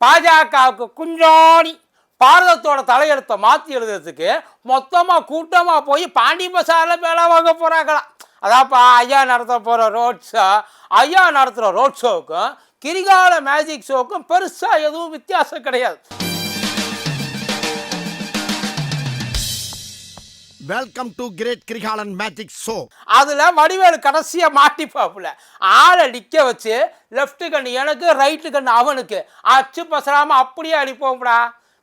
பாஜகவுக்கு குஞ்சோணி பாரதத்தோட தலையெழுத்தை மாற்றி எழுதுறதுக்கு மொத்தமாக கூட்டமாக போய் பாண்டி பசாரில் வேலை வாங்க போகிறாங்களாம் அதாப்பா ஐயா நடத்த போகிற ரோட் ஷோ ஐயா நடத்துகிற ரோட் ஷோவுக்கும் கிரிகால மேஜிக் ஷோவுக்கும் பெருசாக எதுவும் வித்தியாசம் கிடையாது. Welcome to great Kirikalan magic show அதில் வடிவேலு கடைசியாக மாட்டிப்பாப்புல. ஆளை நிற்க வச்சு லெஃப்ட் கண்ணு எனக்கு ரைட்டு கண்ணு அவனுக்கு. அச்சு பசராமல் அப்படியே அடிப்போம்டா.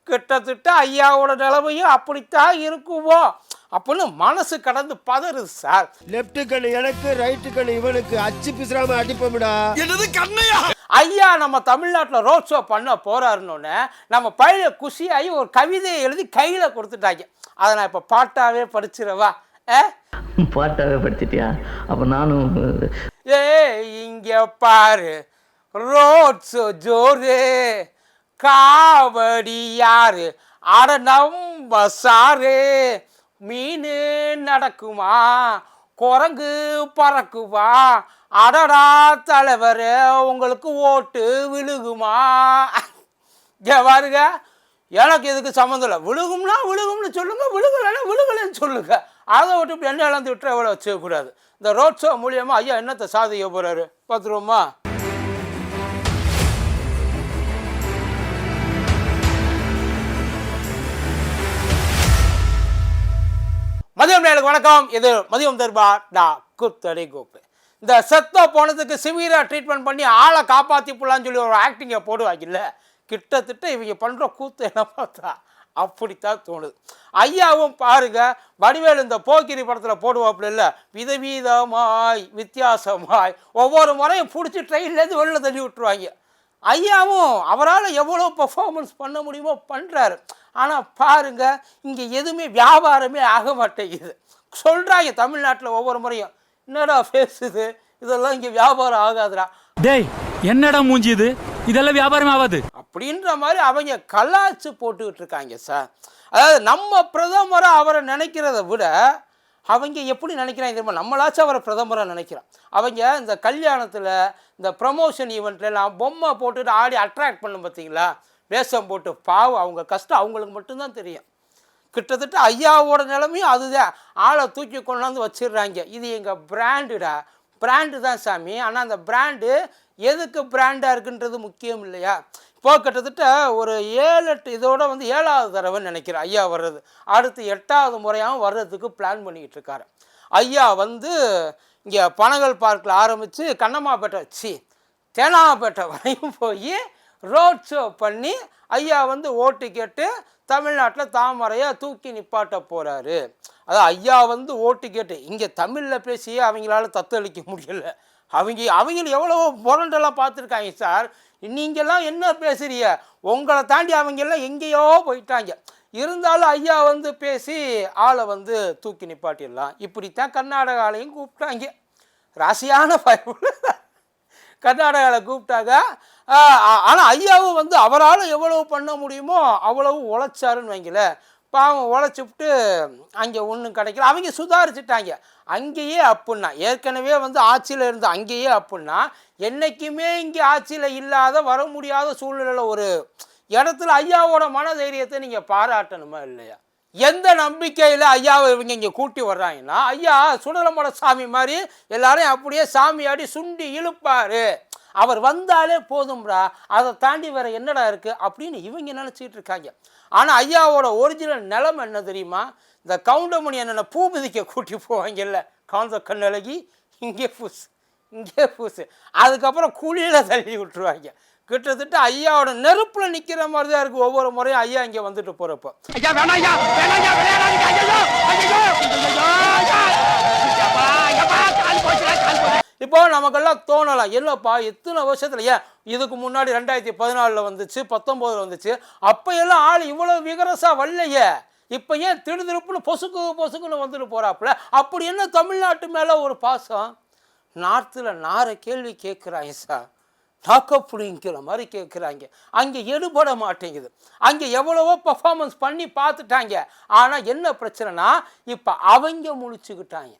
கிட்டத்தட்ட ஐயாவோட நிலைமையும் அப்படித்தான் இருக்குமோ அப்படின்னு மனசு கடந்து பதறுது சார் லெஃப்ட் கண்ணு எனக்கு ரைட்டு கண்ணு இவனுக்கு அச்சு பிசுறாம அடிப்போம்டா. என்னது கண்ணையா? ஐயா நம்ம தமிழ்நாட்டில் ரோட் ஷோ பண்ண போறாருன்னொன்னே நம்ம பழைய குஷியாகி ஒரு கவிதையை எழுதி கையில் கொடுத்துட்டாங்க. அதை நான் இப்போ பாட்டாவே படிச்சிடவா ஏ பாட்டாவே படிச்சிட்டியா? அப்போ நானும் ஏ இங்க பாரு. Road show ஜோரு. காவடி யாரு? அட நம்ம சாரு. மீன் நடக்குமா? குரங்கு பறக்குவா. அடடா தலைவர் உங்களுக்கு ஓட்டு விழுகுமா? இங்க பாருங்க எனக்கு இதுக்கு சம்மந்தம் இல்லை. விழுகும்னா விழுகும்னு சொல்லுங்க விழுகலைன்னா விழுகலைன்னு சொல்லுங்க. அதை விட்டு இப்படி என்ன இழந்து விட்டுற எவ்வளோ வச்சுக்கக்கூடாது. இந்த ரோட் ஷோ மூலியமாக ஐயா என்னத்தை சாதிக்க போகிறாரு பார்த்துருவோமா? மதியம் வணக்கம். இது மதியம் தர்பா டா குத்தடி கோப்பு இந்த செத்த போனதுக்கு சிவியராக ட்ரீட்மெண்ட் பண்ணி ஆளை காப்பாற்றி போடலான்னு சொல்லி ஒரு ஆக்டிங்கை போடுவாங்கல்ல. கிட்டத்தட்ட இவங்க பண்ணுற கூத்து என்ன பார்த்தா அப்படித்தான் தோணுது. ஐயாவும் பாருங்க வடிவேலு இந்த போக்கிரி படத்தில் போடுவாப்புல இல்லை விதவீதமாய் வித்தியாசமாய் ஒவ்வொரு முறையும் பிடிச்சி ட்ரெயின்லேருந்து வெளில தள்ளி விட்டுருவாங்க. ஐயாவும் அவரால் எவ்வளோ பர்ஃபார்மன்ஸ் பண்ண முடியுமோ பண்ணுறாரு ஆனால் பாருங்க இங்கே எதுவுமே வியாபாரமே ஆக மாட்டேங்குது. சொல்கிறாங்க தமிழ்நாட்டில் ஒவ்வொரு முறையும். என்னடா பேசுது? இதெல்லாம் இங்கே வியாபாரம் ஆகாதுடா. டேய் என்னடா மூஞ்சி இது? இதெல்லாம் வியாபாரம் ஆகாது. அப்படின்ற மாதிரி அவங்க கலாச்சு போட்டுக்கிட்டு இருக்காங்க சார். அதாவது நம்ம பிரதமரை அவரை நினைக்கிறத விட அவங்க எப்படி நினைக்கிறாங்க தெரியுமா? நம்மளாச்சும் அவரை பிரதமராக நினைக்கிறோம். அவங்க இந்த கல்யாணத்தில் இந்த ப்ரமோஷன் ஈவெண்ட்லாம் பொம்மை போட்டுட்டு ஆடி அட்ராக்ட் பண்ணும் பார்த்தீங்களா வேஷம் போட்டு பாவம் அவங்க கஷ்டம் அவங்களுக்கு மட்டும்தான் தெரியும். கிட்டத்தட்ட ஐயாவோட நிலைமையும் அதுதான். ஆளை தூக்கி கொண்டாந்து வச்சிடுறாங்க. இது எங்கள் பிராண்டுடா. பிராண்டு தான் சாமி. ஆனால் அந்த பிராண்டு எதுக்கு பிராண்டாக இருக்குன்றது முக்கியம் இல்லையா? இப்போ கிட்டத்தட்ட ஒரு ஏழு எட்டு இதோட வந்து ஏழாவது தடவைன்னு நினைக்கிறேன் ஐயா வர்றது. அடுத்து எட்டாவது முறையாகவும் வர்றதுக்கு பிளான் பண்ணிக்கிட்டு இருக்காரு ஐயா வந்து இங்கே பனகல் பார்க்கில் ஆரம்பித்து கண்ணம்மாப்பேட்டை சி தேனாப்பேட்டை வரையும் போய் ரோட் ஷோ பண்ணி ஐயா வந்து ஓட்டு கேட்டு தமிழ்நாட்டில் தாமரையாக தூக்கி நிப்பாட்ட போகிறாரு அதான் ஐயா வந்து ஓட்டு கேட்டு இங்கே தமிழில் பேசியே அவங்களால தத்தளிக்க முடியல. அவங்க அவங்களும் எவ்வளோ புரண்டெல்லாம் பார்த்துருக்காங்க சார். நீங்கள்லாம் என்ன பேசுகிறீங்க உங்களை தாண்டி அவங்கெல்லாம் எங்கேயோ போயிட்டாங்க. இருந்தாலும் ஐயா வந்து பேசி ஆளை வந்து தூக்கி நிப்பாட்டிடலாம். இப்படித்தான் கர்நாடகாலையும் கூப்பிட்டாங்க. ராசியான பயவுள்ள கர்நாடகாவில் கூப்பிட்டாங்க ஆனால் ஐயாவும் வந்து அவரால் எவ்வளவு பண்ண முடியுமோ அவ்வளவு உழைச்சாருன்னு வைங்கள. பாவம் உழைச்சிப்ட்டு அங்கே ஒன்றும் கிடைக்கல. அவங்க சுதாரிச்சிட்டாங்க. அங்கேயே அப்புடின்னா ஏற்கனவே வந்து ஆட்சியில் இருந்த அங்கேயே அப்புடின்னா என்றைக்குமே இங்கே ஆட்சியில் இல்லாத வர முடியாத சூழ்நிலையில் ஒரு இடத்துல ஐயாவோட மனதைரியத்தை நீங்கள் பாராட்டணுமா இல்லையா? எந்த நம்பிக்கையில் ஐயாவை இவங்க இங்கே கூட்டி வர்றாங்கன்னா ஐயா சுடலமட சாமி மாதிரி எல்லாரையும் அப்படியே சாமியாடி சுண்டி இழுப்பார். அவர் வந்தாலே போதும்டா. அதை தாண்டி வேற என்னடா இருக்குது அப்படின்னு இவங்க நினச்சிக்கிட்டு இருக்காங்க. ஆனால் ஐயாவோட ஒரிஜினல் நிலம் என்ன தெரியுமா? இந்த கவுண்டமணி என்னென்ன பூ மிதிக்க கூட்டி போவாங்கல்ல. கவுந்த கண்ணழகி இங்கே பூசு இங்கே பூசு. அதுக்கப்புறம் குழியில் தள்ளி விட்டுருவாங்க. கிட்டத்தட்ட ஐயாவோட நெருப்பில் நிற்கிற மாதிரி தான் இருக்குது ஒவ்வொரு முறையும் ஐயா இங்கே வந்துட்டு போகிறப்போ இப்போ நமக்கெல்லாம் தோணலாம் என்னப்பா எத்தனை வருஷத்துல ஏன்? இதுக்கு முன்னாடி ரெண்டாயிரத்தி பதினாலில் வந்துச்சு பத்தொம்போதில் வந்துச்சு. அப்போ எல்லாம் ஆள் இவ்வளோ விகரசாக வரலையே. இப்போ ஏன் திடுதிருப்புன்னு பொசுக்கு பொசுக்குன்னு வந்துட்டு போகிறாப்புல அப்படி என்ன தமிழ்நாட்டு மேலே ஒரு பாசம்? நார்த்தில் நாரை கேள்வி கேட்குறாங்க சார். நாக்கப்புடிங்கிற மாதிரி கேட்குறாங்க. அங்கே எடுபட மாட்டேங்குது. அங்கே எவ்வளவோ பர்ஃபார்மன்ஸ் பண்ணி பார்த்துட்டாங்க. ஆனால் என்ன பிரச்சனைனா இப்போ அவங்க முழிச்சுக்கிட்டாங்க.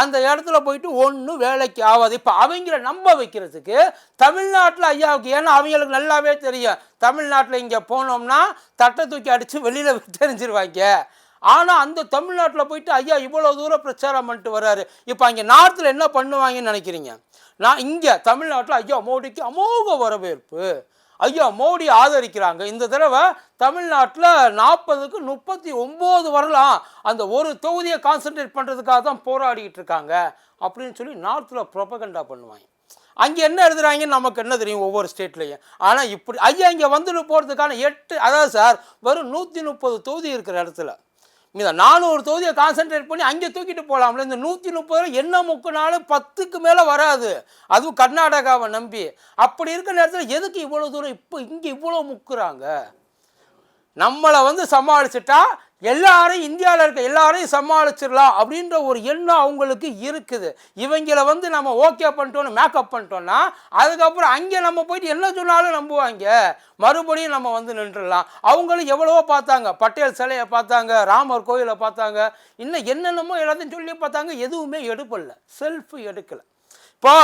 அந்த இடத்துல போயிட்டு ஒன்றும் வேலைக்கு ஆகாது. இப்போ அவங்கள நம்ப வைக்கிறதுக்கு தமிழ்நாட்டில் ஐயாவுக்கு ஏன்னா அவங்களுக்கு நல்லாவே தெரியும். தமிழ்நாட்டில் இங்கே போனோம்னா தட்டை தூக்கி அடித்து வெளியில் தெரிஞ்சிருவாங்க. ஆனால் அந்த தமிழ்நாட்டில் போயிட்டு ஐயா இவ்வளோ தூரம் பிரச்சாரம் பண்ணிட்டு வர்றாரு. இப்போ அங்கே நார்த்தில் என்ன பண்ணுவாங்கன்னு நினைக்கிறீங்க? நான் இங்கே தமிழ்நாட்டில் ஐயா மோடிக்கு அமோக வரவேற்பு. ஐயா மோடி ஆதரிக்கிறாங்க. இந்த தடவை தமிழ்நாட்டில் நாற்பதுக்கு முப்பத்தி ஒம்பது வரலாம். அந்த ஒரு தொகுதியை கான்சென்ட்ரேட் பண்ணுறதுக்காக தான் போராடிக்கிட்டு இருக்காங்க. அப்படின்னு சொல்லி நார்த்தில் ப்ரொபகண்டா பண்ணுவாங்க. அங்கே என்ன எழுதுறாங்கன்னு நமக்கு என்ன தெரியும் ஒவ்வொரு ஸ்டேட்லேயும் ஆனால் இப்படி ஐயா இங்கே வந்துட்டு போகிறதுக்கான எட்டு அதாவது சார் வெறும் நூற்றி முப்பது தொகுதி இருக்கிற இடத்துல. இந்த நானூறு தொகுதியை கான்சென்ட்ரேட் பண்ணி அங்கே தூக்கிட்டு போகலாம்ல. இந்த நூற்றி முப்பது என்ன முக்குனாலும் பத்துக்கு மேலே வராது. அதுவும் கர்நாடகாவை நம்பி. அப்படி இருக்கிற நேரத்தில் எதுக்கு இவ்வளோ தூரம் இப்போ இங்கே இவ்வளோ முக்குறாங்க? நம்மளை வந்து சமாளிச்சுட்டா எல்லாரையும் இந்தியாவில் இருக்க எல்லாரையும் சமாளிச்சிடலாம் அப்படின்ற ஒரு எண்ணம் அவங்களுக்கு இருக்குது. இவங்கள வந்து நம்ம ஓகே பண்ணிட்டோன்னு மேக்கப் பண்ணிட்டோம்னா அதுக்கப்புறம் அங்கே நம்ம போயிட்டு என்ன சொன்னாலும் நம்புவாங்க. மறுபடியும் நம்ம வந்து நின்றுடலாம். அவங்களும் எவ்வளவோ பார்த்தாங்க. பட்டேல் சிலையை பார்த்தாங்க ராமர் கோயிலை பார்த்தாங்க. இன்னும் என்னென்னமோ எல்லாத்தையும் சொல்லி பார்த்தாங்க. எதுவுமே எடுப்படல செல்ஃப் எடுக்கலை. இப்போ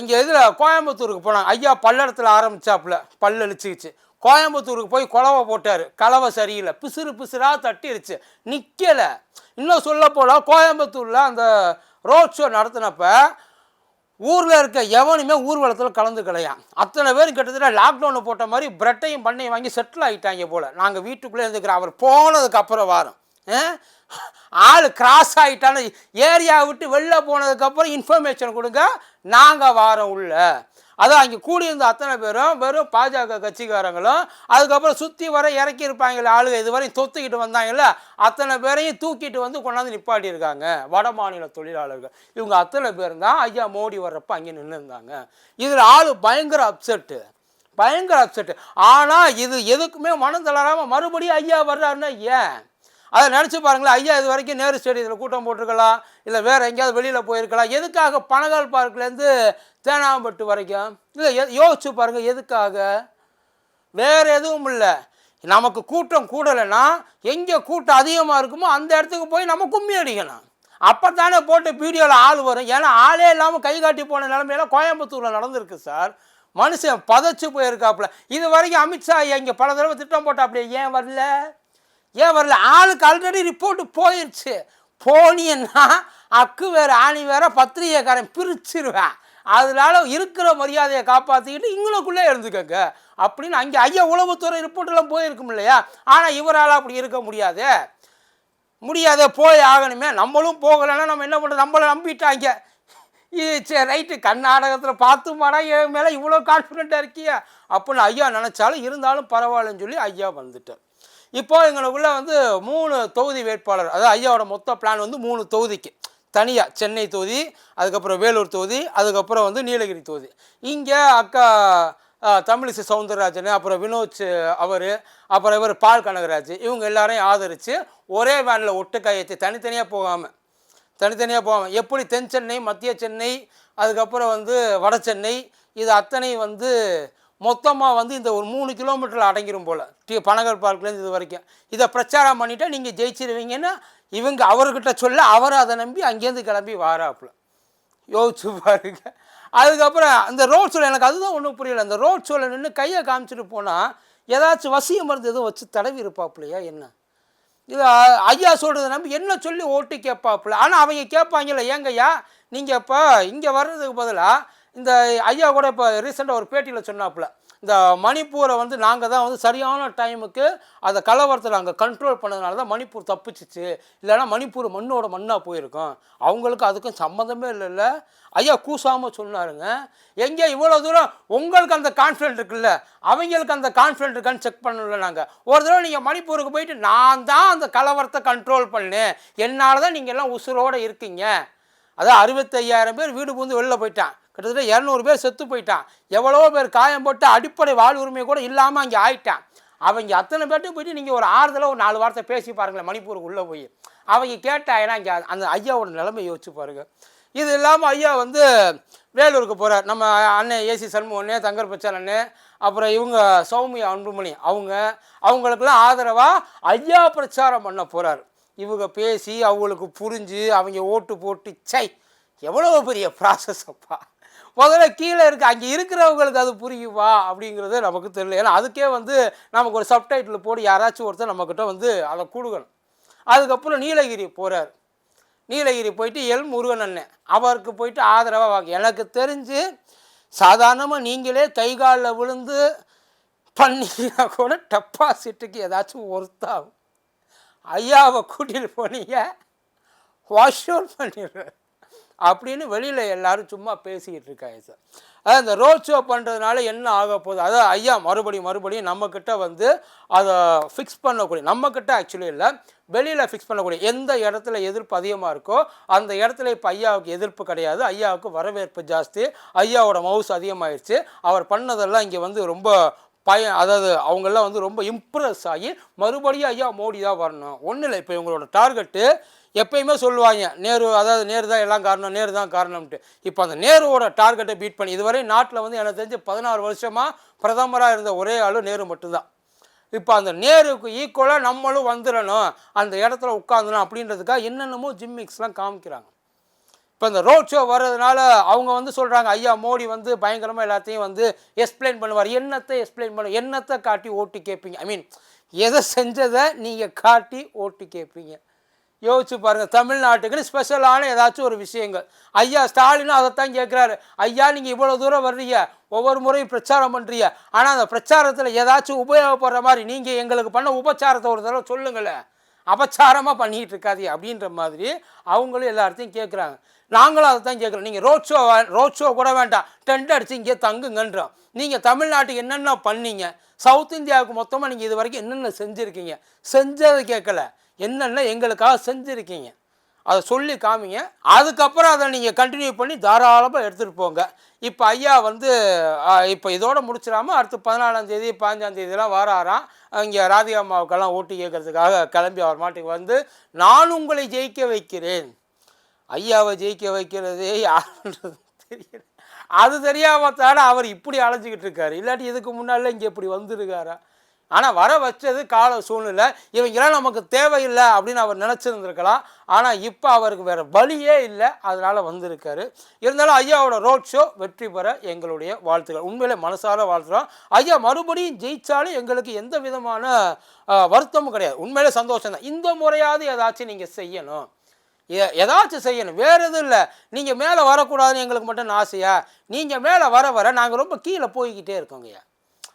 இங்கே இதில் கோயம்புத்தூருக்கு போனாங்க. ஐயா பல்லடத்தில் ஆரம்பிச்சாப்புல. பல்லு அழிச்சிக்கிச்சு. கோயம்புத்தூருக்கு போய் குலவை போட்டார். கலவை சரியில்லை. பிசுறு பிசுறாக தட்டிருச்சு. நிற்கலை இன்னும் சொல்ல போனால் கோயம்புத்தூரில் அந்த ரோட் ஷோ நடத்தினப்ப ஊரில் இருக்க எவனுமே ஊர்வலத்தில் கலந்துக்கலையாம் அத்தனை பேரும் கிட்டத்தட்ட லாக்டவுனில் போட்ட மாதிரி பிரெட்டையும் பண்ணையும் வாங்கி செட்டில் ஆகிட்டாங்க போல். நாங்கள் வீட்டுக்குள்ளே இருந்துக்கிறோம். அவர் போனதுக்கப்புறம் வாரம். ஆள் கிராஸ் ஆகிட்டான்னு ஏரியா விட்டு வெளில போனதுக்கப்புறம் இன்ஃபர்மேஷன் கொடுங்க. நாங்கள் வாரோம் உள்ள. அதான் அங்கே கூடியிருந்த அத்தனை பேரும் வெறும் பாஜக கட்சிக்காரங்களும் அதுக்கப்புறம் சுற்றி வர இறக்கி இருப்பாங்களே ஆளுங்க இதுவரையும் தொத்துக்கிட்டு வந்தாங்கல்ல அத்தனை பேரையும் தூக்கிட்டு வந்து கொண்டாந்து நிப்பாட்டியிருக்காங்க வட மாநில தொழிலாளர்கள். இவங்க அத்தனை பேர் தான் ஐயா மோடி வர்றப்ப அங்கே நின்றுருந்தாங்க இதில் ஆள் பயங்கர அப்செட்டு பயங்கர அப்செட்டு ஆனால் இது எதுக்குமே மனம் தளராமல் மறுபடியும் ஐயா வர்றாருன்னா ஏன்? அதை நினச்சி பாருங்களேன் ஐயா இது வரைக்கும் நேரு ஸ்டேடியத்தில் கூட்டம் போட்டிருக்கலாம் இல்லை வேறு எங்கேயாவது வெளியில் போயிருக்கலாம். எதுக்காக பனகால் பார்க்லேருந்து தேனாம்பட்டு வரைக்கும்? இல்லை எ- யோசிச்சு பாருங்கள் எதுக்காக? வேறு எதுவும் இல்லை. நமக்கு கூட்டம் கூடலைன்னா எங்கே கூட்டம் அதிகமாக இருக்குமோ அந்த இடத்துக்கு போய் நம்ம கும்மி அடிக்கணும் அப்போ தானே போட்டு வீடியோவில் ஆள் வரும். ஏன்னா ஆளே இல்லாமல் கை காட்டி போன நிலமையெல்லாம் கோயம்புத்தூரில் நடந்திருக்கு சார். மனுஷன் பதச்சு போயிருக்காப்புல. இது வரைக்கும் அமித்ஷா இங்கே பல தடவை திட்டம் போட்டாப்புல ஏன் வரல? ஏன் வரல? ஆளுக்கு ஆல்ரெடி ரிப்போர்ட்டு போயிடுச்சு போனியன்னா அக்கு வேறு ஆணி வேற பத்திரிகைக்காரன் பிரிச்சிருவேன் அதனால இருக்கிற மரியாதையை காப்பாற்றிக்கிட்டு இங்களுக்குள்ளே இருந்துக்கங்க. அப்படின்னு அங்கே ஐயா உளவுத்துறை ரிப்போர்ட்டெல்லாம் போயிருக்கும் இல்லையா? ஆனால் இவரால் அப்படி இருக்க முடியாது. முடியாதே போய் ஆகணுமே. நம்மளும் போகலைன்னா நம்ம என்ன பண்ணுறது நம்மளை நம்பிட்டாங்க. இது சரி ரைட்டு. கர்நாடகத்தில் பார்த்துமாடா என் மேலே இவ்வளோ கான்ஃபிடென்ட்டாக இருக்கியா. அப்படின்னு ஐயா நினச்சாலும் இருந்தாலும் பரவாயில்லன்னு சொல்லி ஐயா வந்துட்டேன் இப்போ எங்களுக்குள்ள வந்து மூணு தொகுதி வேட்பாளர் அதாவது ஐயாவோட மொத்த பிளான் வந்து மூணு தொகுதிக்கு. தனியாக சென்னை தொகுதி அதுக்கப்புறம் வேலூர் தொகுதி அதுக்கப்புறம் வந்து நீலகிரி தொகுதி. இங்கே அக்கா தமிழிசை சவுந்தரராஜன் அப்புறம் வினோத் அவர் அப்புறம் இவர் பால் கனகராஜ் இவங்க எல்லாரையும் ஆதரித்து ஒரே வேனில் ஒட்டுக்காயத்தை தனித்தனியாக போகாமல் தனித்தனியாக போவாங்க எப்படி தென் சென்னை மத்திய சென்னை அதுக்கப்புறம் வந்து வட சென்னை இது அத்தனை வந்து மொத்தமாக வந்து இந்த ஒரு மூணு கிலோமீட்டரில் அடங்கிரும் போல். டி பனகர் பார்க்லேருந்து இது வரைக்கும். இதை பிரச்சாரம் பண்ணிவிட்டா நீங்கள் ஜெயிச்சிருவீங்கன்னா இவங்க அவர்கிட்ட சொல்ல அவர் அதை நம்பி அங்கேருந்து கிளம்பி வாராப்புல. யோசிச்சு பாருங்க. அதுக்கப்புறம் அந்த ரோட் ஷோவில் எனக்கு அதுதான் ஒன்றும் புரியல. அந்த ரோட் ஷோவில் நின்று கையை காமிச்சிட்டு போனால் ஏதாச்சும் வசிய மருந்து எதுவும் வச்சு தடவி இருப்பாப்புலையா என்ன? இது ஐயா சொல்கிறத நம்பி என்ன சொல்லி ஓட்டு கேட்பாப்புல? ஆனால் அவங்க கேட்பாங்கல்ல ஏங்கய்யா நீங்கள் இப்போ இங்கே வர்றதுக்கு பதிலாக இந்த ஐயா கூட இப்போ ரீசெண்டாக ஒரு பேட்டியில் சொன்னாப்புல இந்த மணிப்பூரை வந்து நாங்கள் தான் வந்து சரியான டைமுக்கு அந்த கலவரத்தை நாங்கள் கண்ட்ரோல் பண்ணதுனால தான் மணிப்பூர் தப்பிச்சிச்சு. இல்லைன்னா மணிப்பூர் மண்ணோட மண்ணாக போயிருக்கும். அவங்களுக்கு அதுக்கும் சம்மந்தமே இல்லைல்ல ஐயா கூசாமல் சொன்னாருங்க. எங்கே இவ்வளோ தூரம் உங்களுக்கு அந்த கான்ஃபிடென்ட் இருக்குல்ல அவங்களுக்கு அந்த கான்ஃபிடென்ட் இருக்கான்னு செக் பண்ணல நாங்கள் ஒரு தடவை நீங்கள் மணிப்பூருக்கு போயிட்டு நான் தான் அந்த கலவரத்தை கண்ட்ரோல் பண்ணேன். என்னால் தான் நீங்கள் எல்லாம் உசுரோடு இருக்கீங்க. அதான் அறுபத்தையாயிரம் பேர் வீடு பூந்து வெளில போயிட்டான். கிட்டத்தட்ட இரநூறு பேர் செத்து போயிட்டான். எவ்வளோ பேர் காயம் போட்டு அடிப்படை வாழ்வுரிமை கூட இல்லாமல் அங்கே ஆயிட்டான். அவங்க அத்தனை பேர்ட்டு போயிட்டு நீங்கள் ஒரு ஆறுதலாக ஒரு நாலு வார்த்தை பேசி பாருங்களேன் மணிப்பூருக்கு உள்ளே போய். அவங்க கேட்டாங்கன்னா இங்கே அந்த ஐயாவோட நிலைமை யோசிச்சு பாருங்க. இது இல்லாமல் ஐயா வந்து வேலூருக்கு போகிறார் நம்ம அண்ணன் ஏசி சண்முகண்ணே தங்கர் பச்சான் அண்ணே அப்புறம் இவங்க சௌமியா அன்புமணி அவங்க அவங்களுக்கெல்லாம் ஆதரவாக ஐயா பிரச்சாரம் பண்ண போகிறார் இவங்க பேசி அவங்களுக்கு புரிஞ்சு அவங்க ஓட்டு போட்டு சை எவ்வளோ பெரிய ப்ராசஸ் அப்பா. முதல்ல கீழே இருக்க அங்கே இருக்கிறவங்களுக்கு அது புரியுமா அப்படிங்கிறது நமக்கு தெரியல. ஏன்னா அதுக்கே வந்து நமக்கு ஒரு சப்டைட்டில் போட்டு யாராச்சும் ஒருத்தர் நம்மக்கிட்ட வந்து அதை கொடுக்கணும். அதுக்கப்புறம் நீலகிரி போகிறார் நீலகிரி போயிட்டு எல் முருகன் அண்ணன். அவருக்கு போயிட்டு ஆதரவாக வாங்க. எனக்கு தெரிஞ்சு சாதாரணமாக நீங்களே கை காலில் விழுந்து பண்ணீங்கன்னா கூட டெபாசிட்டுக்கு ஏதாச்சும் ஒர்த்தாகும் ஐயாவை கூட்டிகிட்டு போனீங்க வாஷ் அவுட் பண்ணிடுறேன் அப்படின்னு வெளியில் எல்லாரும் சும்மா பேசிக்கிட்டு இருக்காங்க சார் அதாவது இந்த ரோட் ஷோ பண்ணுறதுனால என்ன ஆக போகுது? அதாவது ஐயா மறுபடியும் மறுபடியும் நம்மக்கிட்ட வந்து அதை ஃபிக்ஸ் பண்ணக்கூடிய நம்மக்கிட்ட ஆக்சுவலி இல்லை வெளியில் ஃபிக்ஸ் பண்ணக்கூடிய எந்த இடத்துல எதிர்ப்பு அதிகமாக இருக்கோ அந்த இடத்துல இப்போ ஐயாவுக்கு எதிர்ப்பு கிடையாது. ஐயாவுக்கு வரவேற்பு ஜாஸ்தி. ஐயாவோட மவுஸ் அதிகமாகிடுச்சு அவர் பண்ணதெல்லாம் இங்கே வந்து ரொம்ப பய அதாவது அவங்கெல்லாம் வந்து ரொம்ப இம்ப்ரெஸ் ஆகி மறுபடியும் ஐயா மோடி தான் வரணும். ஒன்றும் இல்லை இப்போ இவங்களோட டார்கெட்டு எப்பயுமே சொல்லுவாங்க நேரு அதாவது நேரு தான் எல்லாம் காரணம் நேரு தான் காரணம்ட்டு இப்போ அந்த நேருவோட டார்கெட்டை பீட் பண்ணி இதுவரை நாட்டில் வந்து எனக்கு தெரிஞ்சு பதினாறு வருஷமாக பிரதமராக இருந்த ஒரே ஆள் நேரு மட்டும்தான். இப்போ அந்த நேருக்கு ஈக்குவலாக நம்மளும் வந்துடணும் அந்த இடத்துல உட்காந்துடணும் அப்படின்றதுக்காக என்னென்னமோ ஜிம்மிக்ஸ்லாம் காமிக்கிறாங்க. இப்போ இந்த ரோட் ஷோ வர்றதுனால அவங்க வந்து சொல்கிறாங்க ஐயா மோடி வந்து பயங்கரமாக எல்லாத்தையும் வந்து எக்ஸ்பிளைன் பண்ணுவார். என்னத்தை எக்ஸ்பிளைன் பண்ண என்னத்தை காட்டி ஓட்டு கேட்பீங்க ஐ மீன் எதை செஞ்சதை நீங்கள் காட்டி ஓட்டு கேட்பீங்க யோசிச்சு பாருங்கள் தமிழ்நாட்டுக்குன்னு ஸ்பெஷலான ஏதாச்சும் ஒரு விஷயங்கள். ஐயா ஸ்டாலினும் அதைத்தான் கேட்குறாரு ஐயா நீங்கள் இவ்வளோ தூரம் வர்றீங்க ஒவ்வொரு முறையும் பிரச்சாரம் பண்ணுறீங்க ஆனால் அந்த பிரச்சாரத்தில் ஏதாச்சும் உபயோகப்படுற மாதிரி நீங்கள் எங்களுக்கு பண்ண உபச்சாரத்தை ஒரு தடவை சொல்லுங்களேன் அபச்சாரமாக பண்ணிகிட்டு இருக்காதீங்க அப்படின்ற மாதிரி அவங்களும் எல்லார்த்தையும் கேட்குறாங்க நாங்களும் அதை தான் கேட்குறோம் நீங்கள் ரோட் ஷோ ரோட் ஷோ கூட வேண்டாம். டென்ட் அடித்து இங்கே தங்குங்கன்றோம். நீங்கள் தமிழ்நாட்டுக்கு என்னென்ன பண்ணீங்க? சவுத் இந்தியாவுக்கு மொத்தமாக நீங்கள் இது வரைக்கும் என்னென்ன செஞ்சுருக்கீங்க? செஞ்சதை கேட்கல என்னென்ன எங்களுக்காக செஞ்சுருக்கீங்க? அதை சொல்லி காமிங்க. அதுக்கப்புறம் அதை நீங்கள் கண்டினியூ பண்ணி தாராளமாக எடுத்துகிட்டு போங்க. இப்போ ஐயா வந்து இப்போ இதோடு முடிச்சிடாம அடுத்து பதினாலாந்தேதி தேதி வராராம். இங்கே ராதிகா அம்மாவுக்கெல்லாம் ஓட்டு கேட்கறதுக்காக கிளம்பி அவர் மாட்டுக்கு வந்து நான் உங்களை ஜெயிக்க வைக்கிறேன். ஐயாவை ஜெயிக்க வைக்கிறதே யாருன்றது தெரியல. அது தெரியாம தானே அவர் இப்படி அலைஞ்சிக்கிட்டு இருக்காரு. இல்லாட்டி இதுக்கு முன்னால் இங்கே இப்படி வந்திருக்காரா? ஆனால் வர வச்சது கால சூழ்நிலை. இவங்கெல்லாம் நமக்கு தேவையில்லை அப்படின்னு அவர் நினச்சிருந்துருக்கலாம். ஆனால் இப்போ அவருக்கு வேறு வழியே இல்லை. அதனால் வந்திருக்காரு. இருந்தாலும் ஐயாவோட ரோட் ஷோ வெற்றி பெற எங்களுடைய வாழ்த்துக்கள். உண்மையிலே மனசார வாழ்த்துறோம். ஐயா மறுபடியும் ஜெயித்தாலும் எங்களுக்கு எந்த விதமான வருத்தமும் கிடையாது. உண்மையிலே சந்தோஷம் தான் இந்த முறையாவது ஏதாச்சும் நீங்கள் செய்யணும். ஏதாச்சும் செய்யணும். வேறு எதுவும் இல்லை. நீங்கள் மேலே வரக்கூடாதுன்னு எங்களுக்கு மட்டும் ஆசையா? நீங்கள் மேலே வர வர நாங்கள் ரொம்ப கீழே போய்கிட்டே இருக்கோங்கய்யா.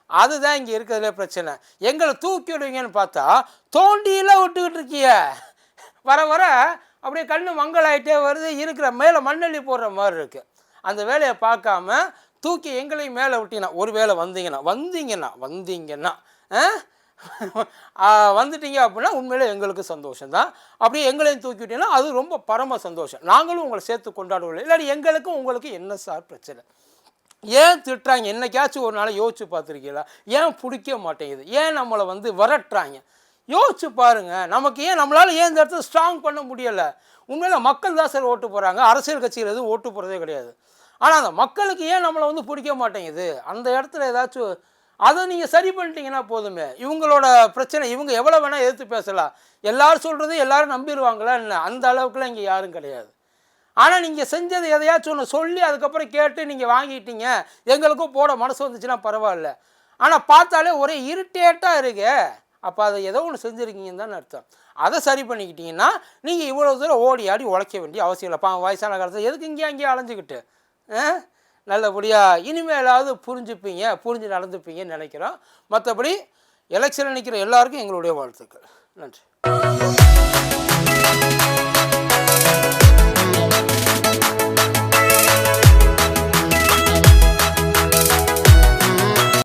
அதுதான் இங்கே இருக்கிறதுலே பிரச்சனை. எங்களை தூக்கி விடுவீங்கன்னு பார்த்தா தோண்டியெல்லாம் விட்டுக்கிட்டு இருக்கிய. வர வர அப்படியே கண்ணு மங்களாயிட்டே வருது இருக்கிற மேலே மண்ணள்ளி போடுற மாதிரி இருக்குது அந்த வேலையை பார்க்காம தூக்கி எங்களையும் மேலே விட்டீங்கன்னா ஒரு வேளை வந்தீங்கன்னா வந்தீங்கன்னா வந்தீங்கன்னா ஆ? வந்துட்டீங்க அப்படின்னா உண்மையிலே எங்களுக்கு சந்தோஷம் தான் அப்படியே எங்களையும் தூக்கி விட்டீங்கன்னா அது ரொம்ப பரம சந்தோஷம். நாங்களும் உங்களை சேர்த்து கொண்டாடுவோம். இல்லாட்டி எங்களுக்கும் உங்களுக்கும் என்ன சார் பிரச்சனை? ஏன் திட்டுறாங்க? என்னைக்காச்சும் ஒரு நாள் யோசிச்சு பார்த்துருக்கீங்களா? ஏன் பிடிக்க மாட்டேங்குது? ஏன் நம்மளை வந்து விரட்டுறாங்க? யோசிச்சு பாருங்க. நமக்கு ஏன் நம்மளால் ஏன் இந்த இடத்துல ஸ்ட்ராங் பண்ண முடியலை? உண்மையில மக்கள் தான் சார் ஓட்டு போகிறாங்க அரசியல் கட்சியில் எதுவும் ஓட்டு போகிறதே கிடையாது. ஆனால் அந்த மக்களுக்கு ஏன் நம்மளை வந்து பிடிக்க மாட்டேங்குது? அந்த இடத்துல ஏதாச்சும் அதை நீங்கள் சரி பண்ணிட்டீங்கன்னா போதுமே. இவங்களோட பிரச்சனை இவங்க எவ்வளோ வேணால் எதிர்த்து பேசலாம். எல்லோரும் சொல்கிறது எல்லாரும் நம்பிடுவாங்களா? என்ன? அந்த அளவுக்குலாம் இங்கே யாரும் கிடையாது. ஆனால் நீங்கள் செஞ்சது எதையாச்சும் ஒன்று சொல்லி அதுக்கப்புறம் கேட்டு நீங்கள் வாங்கிட்டீங்க. எங்களுக்கும் போட மனசு வந்துச்சுன்னா பரவாயில்ல. ஆனால் பார்த்தாலே ஒரே இரிட்டேட்டாக இருக்கு. அப்போ அதை ஏதோ ஒன்று செஞ்சுருக்கீங்கன்னு தான் அர்த்தம். அதை சரி பண்ணிக்கிட்டீங்கன்னா நீங்கள் இவ்வளோ தூரம் ஓடி ஆடி உழைக்க வேண்டிய அவசியம் இல்லை. பாவம் வயசான காலத்தில் எதுக்கு இங்கேயும் அங்கேயே அலைஞ்சிக்கிட்டு? நல்லபடியாக இனிமேலாவது புரிஞ்சுப்பீங்க புரிஞ்சு நடந்துப்பீங்கன்னு நினைக்கிறோம். மற்றபடி எலெக்ஷனில் நிற்கிற எல்லாருக்கும் எங்களுடைய வாழ்த்துக்கள். நன்றி.